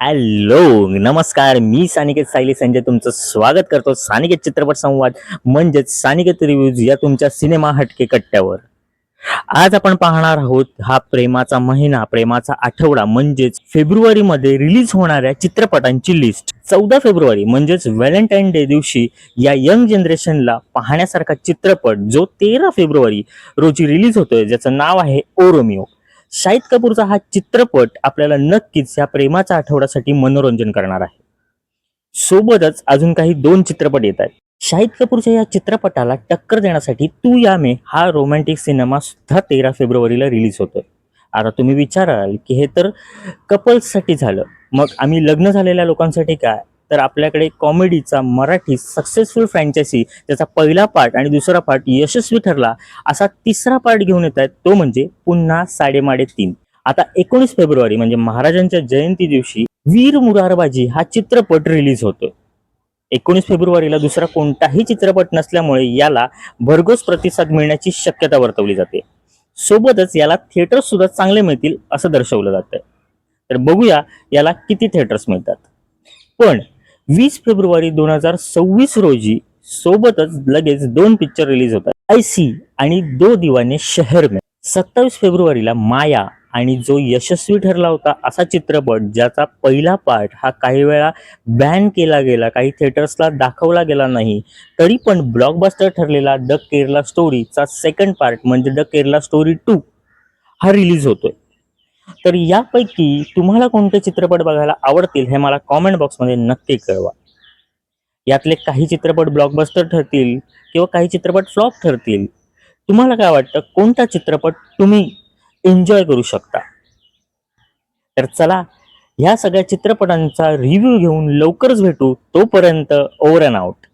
Hello नमस्कार. मी सानिकेत सायली संजय. तुमचं स्वागत करतो सानिकेत चित्रपट संवाद म्हणजेच सानिकेत रिव्ह्यूज या तुमच्या सिनेमा हटके कट्ट्यावर. आज आपण पाहणार आहोत हा प्रेमाचा महिना प्रेमाचा आठवडा म्हणजेच फेब्रुवारी मध्ये रिलीज होणाऱ्या चित्रपटांची लिस्ट चौदा फेब्रुवारी म्हणजेच व्हॅलेंटाईन डे दिवशी या यंग जनरेशनला पाहण्यासारखा चित्रपट जो तेरा फेब्रुवारी रोजी रिलीज होतोय ज्याचं नाव आहे ओरोमिओ शाहिद कपूरचा हा चित्रपट आपल्याला नक्कीच या प्रेमाच्या आठवड्यासाठी मनोरंजन करणार आहे. सोबतच अजून काही दोन चित्रपट येत आहेत. शाहिद कपूरच्या या चित्रपटाला टक्कर देण्यासाठी तू या मे हा रोमॅन्टिक सिनेमा सुद्धा तेरा फेब्रुवारीला रिलीज होतोय. आता तुम्ही विचाराल की हे तर कपल्ससाठी झालं. मग आम्ही लग्न झालेल्या लोकांसाठी काय? तर आपल्याकडे कॉमेडीचा मराठी सक्सेसफुल फ्रँचायसी त्याचा पहिला पार्ट आणि दुसरा पार्ट यशस्वी ठरला असा तिसरा पार्ट घेऊन येत आहेत तो म्हणजे पुन्हा साडेमाडे तीन आता एकोणीस फेब्रुवारी म्हणजे महाराजांच्या जयंती दिवशी वीर मुरारबाजी हा चित्रपट रिलीज होतोय. एकोणीस फेब्रुवारीला दुसरा कोणताही चित्रपट नसल्यामुळे याला भरघोस प्रतिसाद मिळण्याची शक्यता वर्तवली जाते. सोबतच याला थिएटर्स सुद्धा चांगले मिळतील असं दर्शवलं जातं तर बघूया याला किती थिएटर्स मिळतात. पण वीस फेब्रुवारी दोन हजार सव्वीस रोजी सोबतच लगेच दोन पिक्चर रिलीज होतात. आय सी आणि दो दिवाने शहर में. सत्तावीस फेब्रुवारीला माया आणि जो यशस्वी ठरला होता असा चित्रपट ज्याचा पहिला पार्ट हा काही वेळा बॅन केला गेला काही थिएटर्सला दाखवला गेला नाही तरी पण ब्लॉकबस्टर ठरलेला द केरला स्टोरीचा सेकंड पार्ट म्हणजे द केरला स्टोरी टू हा रिलीज होतोय. तर यापैकी तुम्हाला कोणते चित्रपट बघायला आवडतील हे मला कॉमेंट बॉक्समध्ये नक्की कळवा. यातले काही चित्रपट ब्लॉकबस्टर ठरतील किंवा काही चित्रपट फ्लॉप ठरतील. तुम्हाला काय वाटतं? कोणता चित्रपट तुम्ही एन्जॉय करू शकता? तर चला ह्या सगळ्या चित्रपटांचा रिव्ह्यू घेऊन लवकरच भेटू. तोपर्यंत ओव्हर अँड आउट